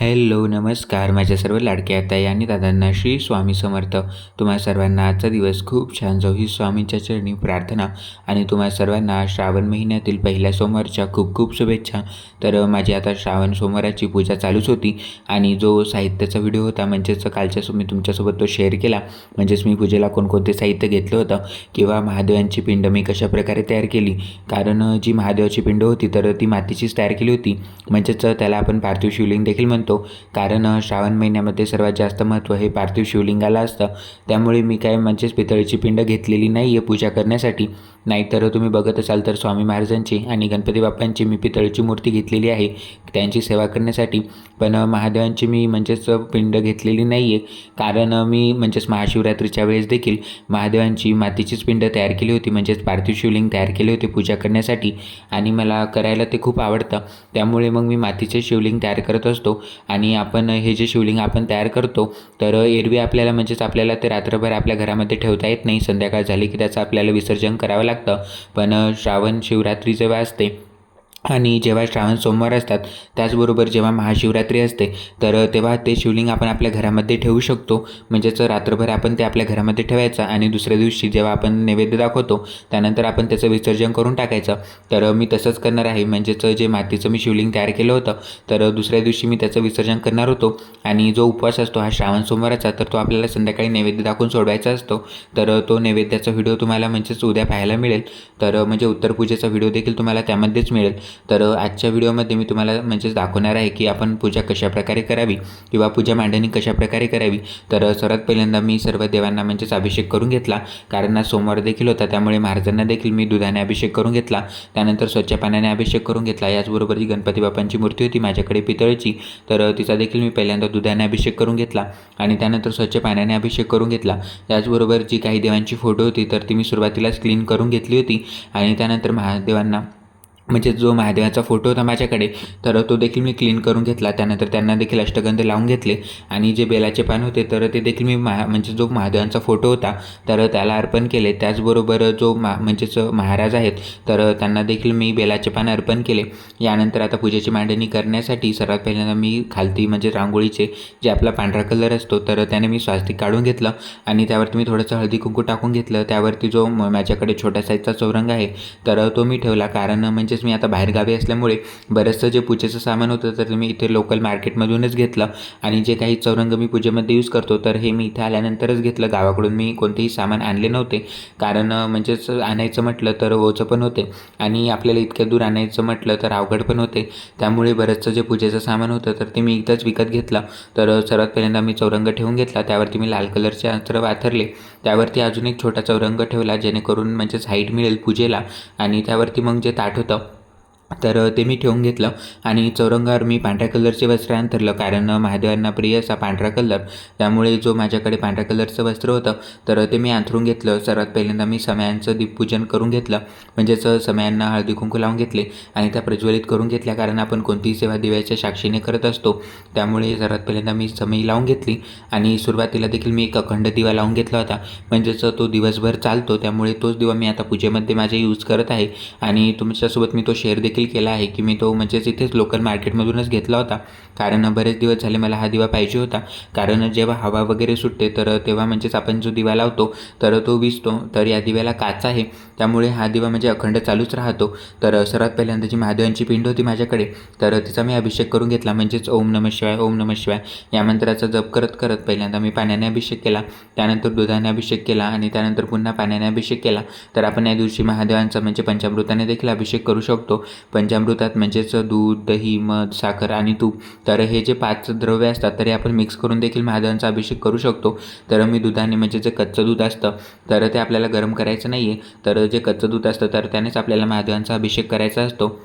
Hello नमस्कार. माझ्या सर्व लाडक्या ताई आणि दादांना श्री स्वामी समर्थ. तुम्हा सर्वांना आजचा दिवस खूप छान जाऊ. ही स्वामींच्या चरणी प्रार्थना आणि तुम्हा सर्वांना श्रावण महिन्यातील पहिल्या सोमवारच्या खूप खूप शुभेच्छा. तर माझी आता श्रावण सोमवाराची पूजा चालूच होती आणि जो साहित्याचा व्हिडिओ होता म्हणजेच कालच्या सो- मी तुमच्यासोबत तो शेअर केला. म्हणजेच मी पूजेला कोणकोणते साहित्य घेतलं होतं किंवा महादेवांची पिंड मी कशाप्रकारे तयार केली. कारण जी महादेवाची पिंड होती तर ती मातीचीच तयार केली होती. म्हणजेच त्याला आपण पार्थिव शिवलिंग देखील म्हणतो. कारण श्रावण महिन्यामध्ये सर्वात जास्त महत्त्व हे पार्थिव शिवलिंगाला असतं. त्यामुळे मी काय म्हणजेच पितळेची पिंड घेतलेली नाही आहे पूजा करण्यासाठी. नाहीतर तुम्ही बघत असाल तर स्वामी महाराजांची आणि गणपती बाप्पांची मी पितळची मूर्ती घेतलेली आहे. त्यांची सेवा करण्यासाठी पण महादेवांची मी म्हणजेच पिंड घेतलेली नाही आहे कारण मी म्हणजेच महाशिवरात्रीच्या वेळेस देखील महादेवांची मातीचीच पिंड तयार केली होती. म्हणजेच पार्थिव शिवलिंग तयार केले होते पूजा करण्यासाठी. आणि मला करायला ते खूप आवडतं. त्यामुळे मग मी मातीचे शिवलिंग तयार करत असतो. आणि आपण हे जे शिवलिंग आपण तयार करतो तर एरवी आपल्याला म्हणजेच आपल्याला ते रात्रभर आपल्या घरामध्ये ठेवता येत नाही. संध्याकाळ झाली की त्याचं आपल्याला विसर्जन करावं लागतं. पण श्रावण शिवरात्री जेव्हा असते. आणि जेव्हा श्रावण सोमवार असतात त्याचबरोबर जेव्हा महाशिवरात्री असते तर तेव्हा ते शिवलिंग आपण आपल्या घरामध्ये ठेवू शकतो. म्हणजेच रात्रभर आपण ते आपल्या घरामध्ये ठेवायचं आणि दुसऱ्या दिवशी जेव्हा आपण नैवेद्य दाखवतो त्यानंतर आपण त्याचं विसर्जन करून टाकायचं. तर मी तसंच करणार आहे. म्हणजेच जे मातीचं मी शिवलिंग तयार केलं होतं तर दुसऱ्या दिवशी मी त्याचं विसर्जन करणार होतो. आणि जो उपवास असतो हा श्रावण सोमवाराचा तर तो आपल्याला संध्याकाळी नैवेद्य दाखवून सोडवायचा असतो. तर तो नैवेद्याचा व्हिडिओ तुम्हाला म्हणजेच उद्या पाहायला मिळेल. तर म्हणजे उत्तर पूजेचा व्हिडिओ देखील तुम्हाला त्यामध्येच मिळेल. तर आजच्या व्हिडिओमध्ये मी तुम्हाला म्हणजेच दाखवणार आहे की आपण पूजा कशाप्रकारे करावी किंवा पूजा मांडणी कशाप्रकारे करावी. तर सर्वात पहिल्यांदा मी सर्व देवांना म्हणजेच अभिषेक करून घेतला. कारण आज सोमवार देखील होता त्यामुळे महाराजांना देखील मी दुधाने अभिषेक करून घेतला. त्यानंतर स्वच्छ पाण्याने अभिषेक करून घेतला. याचबरोबर जी गणपती बाप्पांची मूर्ती होती माझ्याकडे पितळची तर तिचा देखील मी पहिल्यांदा दुधाने अभिषेक करून घेतला आणि त्यानंतर स्वच्छ पाण्याने अभिषेक करून घेतला. त्याचबरोबर जी काही देवांची फोटो होती तर ती मी सुरुवातीलाच क्लीन करून घेतली होती आणि त्यानंतर महादेवांना म्हणजे जो महादेवाचा फोटो होता माझ्याकडे तर तो देखील मी क्लीन करून घेतला. त्यानंतर त्यांना देखील अष्टगंध लावून घेतले. आणि जे बेलाचे पान होते तर ते देखील मी महा म्हणजे जो महादेवांचा फोटो होता तर त्याला अर्पण केले. त्याचबरोबर जो मा म्हणजेच महाराज आहेत तर त्यांना देखील मी बेलाचे पान अर्पण केले. यानंतर आता पूजेची मांडणी करण्यासाठी सर्वात पहिल्यांदा मी खालती म्हणजे रांगोळीचे जे आपला पांढरा कलर असतो तर त्याने मी स्वास्तिक काढून घेतलं. आणि त्यावरती मी थोडंसं हळदी कुंकू टाकून घेतलं. त्यावरती जो म- माझ्याकडे छोट्या साईजचा चौरंग आहे तर तो मी ठेवला. कारण म्हणजे तसेच मी आता बाहेरगावी असल्यामुळे बरंचसं जे पूजेचं सामान होतं तर मी इथे लोकल मार्केटमधूनच घेतलं. आणि जे काही चौरंग मी पूजेमध्ये यूज करतो तर हे मी इथे आल्यानंतरच घेतलं. गावाकडून मी कोणतेही सामान आणले नव्हते. कारण म्हणजेच आणायचं म्हटलं तर ओचं पण होते. आणि आपल्याला इतक्या दूर आणायचं म्हटलं तर अवघड पण होते. त्यामुळे बरंचसं जे पूजेचं सामान होतं तर ते मी इथंच विकत घेतलं. तर सर्वात पहिल्यांदा मी चौरंग ठेवून घेतला. त्यावरती मी लाल कलरचे अंतर वाथरले. त्यावरती अजून एक छोटा चौरंग ठेवला जेणेकरून म्हणजेच हाईट मिळेल पूजेला. आणि त्यावरती मग जे ताट होतं तर ते मी ठेवून घेतलं आणि चौरंगावर मी पांढऱ्या कलरचे वस्त्र अंतरलं कारण महादेवांना प्रिय असा पांढरा कलर. त्यामुळे जो माझ्याकडे पांढऱ्या कलरचं वस्त्र होतं तर ते मी अंथरून घेतलं. सर्वात पहिल्यांदा मी समयांचं दीपपूजन करून घेतलं. म्हणजेच समयांना हळदी कुंकू लावून घेतले आणि त्या प्रज्वलित करून घेतल्या. कारण आपण कोणतीही सेवा दिव्याच्या साक्षीने करत असतो. त्यामुळे सर्वात पहिल्यांदा मी समई लावून घेतली आणि सुरुवातीला देखील मी एक अखंड दिवा लावून घेतला होता. म्हणजेच तो दिवसभर चालतो. त्यामुळे तोच दिवा मी आता पूजेमध्ये माझे यूज करत आहे. आणि तुमच्यासोबत मी तो शेअर देखील केला आहे की मी तो म्हणजेच इथेच लोकल मार्केटमधूनच घेतला होता. कारण बरेच दिवस झाले मला हा दिवा पाहिजे होता. कारण जेव्हा हवा वगैरे सुटते तर तेव्हा म्हणजेच आपण जो दिवा लावतो तर तो विजतो तर या दिव्याला काच आहे. त्यामुळे हा दिवा म्हणजे अखंड चालूच राहतो. तर सर्वात पहिल्यांदा जी महादेवांची पिंड होती माझ्याकडे तर तिचा मी अभिषेक करून घेतला. म्हणजेच ओम नम शिवाय ओम नम शिवाय. या मंत्राचा जप करत करत पहिल्यांदा मी पाण्याने अभिषेक केला. त्यानंतर दुधाने अभिषेक केला आणि त्यानंतर पुन्हा पाण्याने अभिषेक केला. तर आपण या दिवशी महादेवांचा म्हणजे पंचामृताने देखील अभिषेक करू शकतो. पंचामृतात म्हणजेच दूध दही मध साखर आणि तूप. तर हे जे पाच द्रव्य असतात तरी आपण मिक्स करून देखील महादेवांचा अभिषेक करू शकतो. तर मी दुधाने म्हणजे जे कच्चं दूध असतं तर ते आपल्याला गरम करायचं नाही आहे तर जे कच्चं दूध असतं तर त्यानेच आपल्याला महादेवांचा अभिषेक करायचा असतो.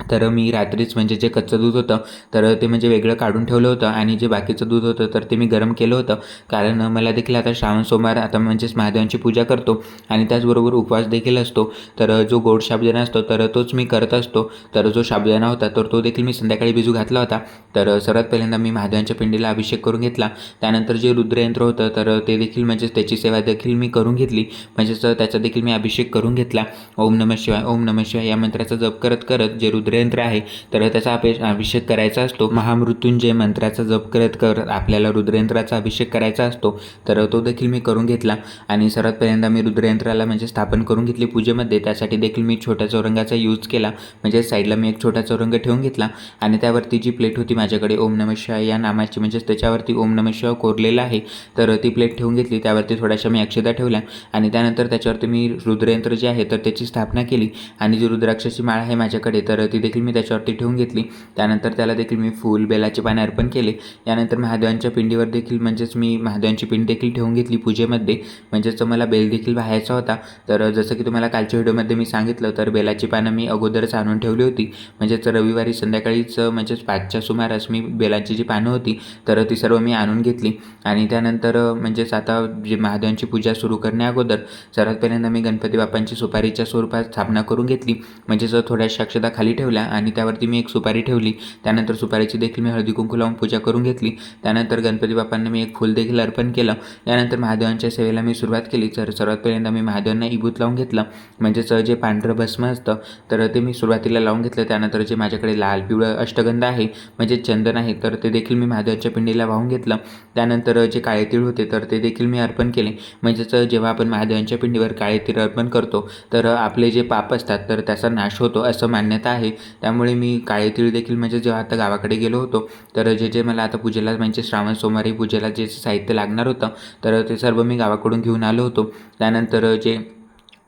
तर मी रात्रीच म्हणजे जे कच्चं दूध होतं तर ते म्हणजे वेगळं काढून ठेवलं होतं आणि जे बाकीचं दूध होतं तर ते मी गरम केलं होतं. कारण मला देखील आता श्रावण सोमवार आता म्हणजेच महादेवांची पूजा करतो आणि त्याचबरोबर उपवास देखील असतो. तर जो गोड साबुदाणा असतो तर तोच मी करत असतो. तर जो साबुदाणा होता तर तो देखील मी संध्याकाळी भिजू घातला होता. तर सर्वात पहिल्यांदा मी महादेवांच्या पिंडीला अभिषेक करून घेतला. त्यानंतर जे रुद्रयंत्र होतं तर ते देखील म्हणजेच त्याची सेवा देखील मी करून घेतली. म्हणजेच त्याचा देखील मी अभिषेक करून घेतला. ओम नम शिवाय ओम नम शिवाय या मंत्राचा जप करत करत जे रुद्र रुद्रयंत्र आहे तर त्याचा अभिषेक करायचा असतो. महामृत्युंजय मंत्राचा जप करत करत आपल्याला रुद्रयंत्राचा अभिषेक करायचा असतो. तर तो देखील मी करून घेतला. आणि सर्वात पहिल्यांदा मी रुद्रयंत्राला म्हणजे स्थापन करून घेतली पूजेमध्ये. त्यासाठी देखील मी छोट्या चौरंगाचा यूज केला. म्हणजे साईडला मी एक छोटा चौरंग ठेवून घेतला. आणि त्यावरती जी प्लेट होती माझ्याकडे ओम नम शिवाय या नामाची म्हणजेच त्याच्यावरती ओम नम शिवाय कोरलेला आहे तर ती प्लेट ठेवून घेतली. त्यावरती थोड्याशा मी अक्षता ठेवल्या. आणि त्यानंतर त्याच्यावरती मी रुद्रयंत्र जे आहे तर त्याची स्थापना केली. आणि जी रुद्राक्षाची माळ आहे माझ्याकडे तर ती देखील मी त्याच्यावरती ठेवून घेतली. त्यानंतर त्याला देखील मी फूल बेलाचे पाने अर्पण केले. यानंतर महादेवांच्या पिंडीवर देखील म्हणजेच मी महादेवांची पिंड देखील ठेवून घेतली पूजेमध्ये. म्हणजेच मला बेल देखील व्हायचा होता. तर जसं की तुम्हाला कालच्या व्हिडिओमध्ये मी सांगितलं तर बेलाची पानं मी अगोदरच आणून ठेवली होती. म्हणजेच रविवारी संध्याकाळीच म्हणजेच पाचच्या सुमारास मी बेलाची जी पानं होती तर ती सर्व मी आणून घेतली. आणि त्यानंतर म्हणजेच आता जे महादेवांची पूजा सुरू करण्या अगोदर सर्वात पहिल्यांदा मी गणपती बाप्पांची सुपारीच्या स्वरूपात स्थापना करून घेतली. म्हणजेच थोड्याशा अक्षता खाली ठेव ठेवला आणि त्यावरती मी एक सुपारी ठेवली. त्यानंतर सुपारीची देखील मी हळदी कुंकू लावून पूजा करून घेतली. त्यानंतर गणपती बाप्पांना मी एक फूल देखील अर्पण केलं. त्यानंतर महादेवांच्या सेवेला मी सुरुवात केली. तर सर्वात पहिल्यांदा मी महादेवांना इबूत लावून घेतलं. म्हणजेच जे पांढरं भस्म असतं तर ते मी सुरुवातीला लावून घेतलं. त्यानंतर जे माझ्याकडे लाल पिवळं अष्टगंध आहे म्हणजे चंदन आहे तर ते देखील मी महादेवाच्या पिंडीला वाहून घेतलं. त्यानंतर जे काळे तीळ होते तर ते देखील मी अर्पण केले. म्हणजेच जेव्हा आपण महादेवांच्या पिंडीवर काळे तीळ अर्पण करतो तर आपले जे पाप असतात तर त्याचा नाश होतो असं मान्यता आहे. त्यामुळे मी काळे तीळ देखील म्हणजे जेव्हा आता गावाकडे गेलो होतो तर जे जे मला आता पूजेला म्हणजे श्रावण सोमवारी पूजेला जे साहित्य लागणार होतं तर ते सर्व मी गावाकडून घेऊन आलो होतो. त्यानंतर जे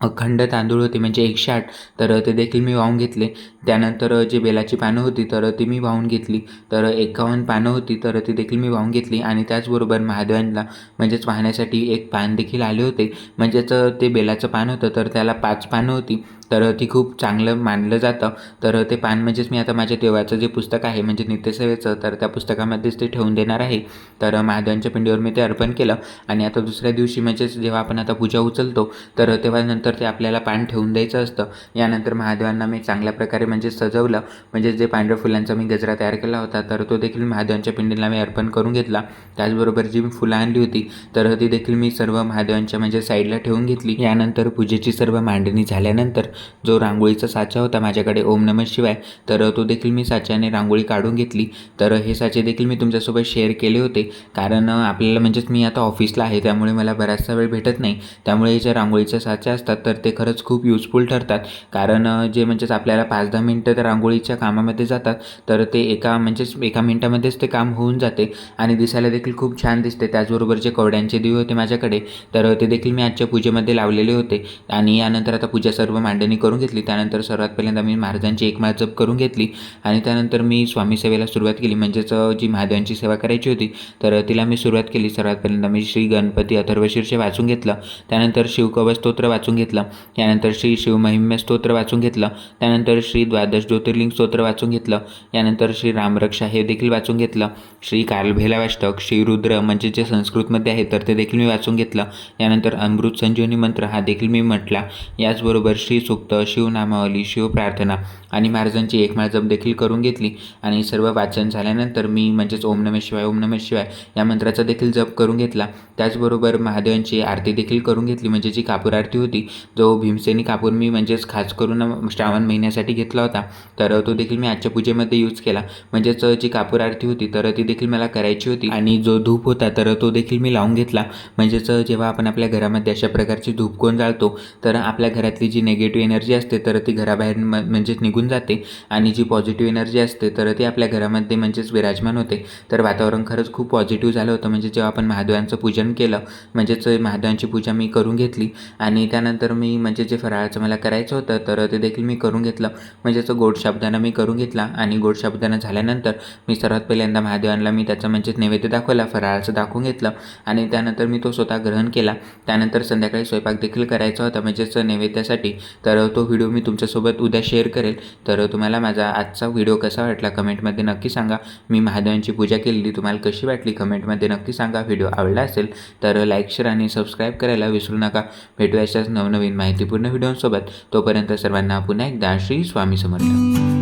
अखंड तांदूळ होते म्हणजे एकशे आठ तर ते देखील मी वाहून घेतले. त्यानंतर जे बेलाची पानं होती तर ती मी वाहून घेतली. तर एकावन्न पानं होती तर ती देखील मी वाहून घेतली. आणि त्याचबरोबर महादेवांना म्हणजेच वाहण्यासाठी एक पान देखील आले होते. म्हणजेच ते बेलाचं पान होतं तर त्याला पाच पानं होती. तर ती खूप चांगलं मानलं जातं. तर ते पान म्हणजेच मी आता माझ्या देवाचं जे पुस्तक आहे म्हणजे नित्यसेवेचं तर त्या पुस्तकामध्येच ते ठेवून देणार आहे. तर महादेवांच्या पिंडीवर मी ते अर्पण केलं. आणि आता दुसऱ्या दिवशी म्हणजेच जेव्हा आपण आता पूजा उचलतो तर तेव्हा नंतर ते आपल्याला पान ठेवून द्यायचं असतं. यानंतर महादेवांना मी चांगल्या प्रकारे म्हणजे सजवलं. म्हणजे जे पांढऱ्या फुलांचा मी गजरा तयार केला होता तर तो देखील महादेवांच्या पिंडीला मी अर्पण करून घेतला. त्याचबरोबर जी मी फुलं आणली होती तर ती देखील मी सर्व महादेवांच्या म्हणजे साईडला ठेवून घेतली. यानंतर पूजेची सर्व मांडणी झाल्यानंतर जो रांगोळीचा साचा होता माझ्याकडे ओम नमः शिवाय तर तो देखील मी साच्याने रांगोळी काढून घेतली. तर हे साचे देखील मी तुमच्यासोबत शेअर केले होते. कारण आपल्याला म्हणजेच मी आता ऑफिसला आहे त्यामुळे मला बराचसा वेळ भेटत नाही. त्यामुळे ज्या रांगोळीच्या साच्या असतात तर ते खरंच खूप युजफुल ठरतात. कारण जे म्हणजेच आपल्याला पाच दहा मिनटं त्या रांगोळीच्या कामामध्ये जातात तर ते एका म्हणजेच एका मिनटामध्येच ते काम होऊन जाते. आणि दिसायला देखील खूप छान दिसते. त्याचबरोबर जे कवड्यांचे दिवे होते माझ्याकडे तर ते देखील मी आजच्या पूजेमध्ये लावलेले होते. आणि यानंतर आता पूजा सर्व मांडणी करून घेतली. त्यानंतर सर्वात पहिल्यांदा मी महाराजांची एक माळ जप करून घेतली आणि त्यानंतर मी स्वामी सेवेला सुरुवात केली. म्हणजेच जी महादेवांची सेवा करायची होती तर तिला मी सुरुवात केली. सर्वात पहिल्यांदा मी श्री गणपती अथर्वशीर्ष वाचून घेतलं. त्यानंतर शिवकवच स्तोत्र वाचून घेतलं. त्यानंतर श्री शिवमहिम्य स्तोत्र वाचून घेतलं. त्यानंतर श्री द्वादश ज्योतिर्लिंग स्तोत्र वाचून घेतलं. यानंतर श्री रामरक्षा हे देखील वाचून घेतलं. श्री कालभैलावाष्टक श्री रुद्र म्हणजे जे संस्कृतमध्ये आहे तर ते देखील मी वाचून घेतलं. यानंतर अमृत संजीवनी मंत्र हा देखील मी म्हटला. याचबरोबर श्री सुक्त शिवनामावली शिवप्रार्थना आणि महाराजांची एक माळ जप देखील करून घेतली. आणि सर्व वाचन झाल्यानंतर मी म्हणजेच ओम नम शिवाय ओम नम शिवाय या मंत्राचा देखील जप करून घेतला. त्याचबरोबर महादेवांची आरती देखील करून घेतली. म्हणजे जी कापूर आरती होती जो भीमसेनी कापूर मी म्हणजेच खास करून श्रावण महिन्यासाठी घेतला होता तर तो देखील मी आजच्या पूजेमध्ये यूज केला. म्हणजेच जी कापूर आरती होती तर ती देखील मला करायची होती. आणि जो धूप होता तर तो देखील मी लावून घेतला. म्हणजेच जेव्हा आपण आपल्या घरामध्ये अशा प्रकारची धूप कोण जाळतो तर आपल्या घरातली जी नेगेटिव्ह एनर्जी असते तर ती घराबाहेर म म्हणजेच निघून जाते. आणि जी पॉझिटिव्ह एनर्जी असते तर ती आपल्या घरामध्ये म्हणजेच विराजमान होते. तर वातावरण खरंच खूप पॉझिटिव्ह झालं होतं. म्हणजे जेव्हा आपण महादेवांचं पूजन केलं म्हणजेच महादेवांची पूजा मी करून घेतली. आणि त्यानंतर मी म्हणजे जे फराळाचं मला करायचं होतं तर ते देखील मी करून घेतलं. म्हणजेच गोड शब्दानं मी करून घेतला. आणि गोड शब्दानं झाल्यानंतर मी सर्वात पहिल्यांदा महादेवांना मी त्याचं म्हणजेच नैवेद्य दाखवला फराळाचं दाखवून घेतलं. आणि त्यानंतर मी तो स्वतः ग्रहण केला. त्यानंतर संध्याकाळी स्वयंपाक देखील करायचा होता. म्हणजेच नैवेद्यासाठी. तर तर तो व्हिडिओ मी तुमच्यासोबत उद्या शेअर करेल. तर तुम्हाला माझा आजचा व्हिडिओ कसा वाटला कमेंटमध्ये नक्की सांगा. मी महादेवांची पूजा केलेली तुम्हाला कशी वाटली कमेंटमध्ये नक्की सांगा. व्हिडिओ आवडला असेल तर लाईक शेअर आणि सबस्क्राईब करायला विसरू नका. भेटूया अशाच नवनवीन माहितीपूर्ण व्हिडिओसोबत. तोपर्यंत सर्वांना पुन्हा एकदा श्री स्वामी समर्थ.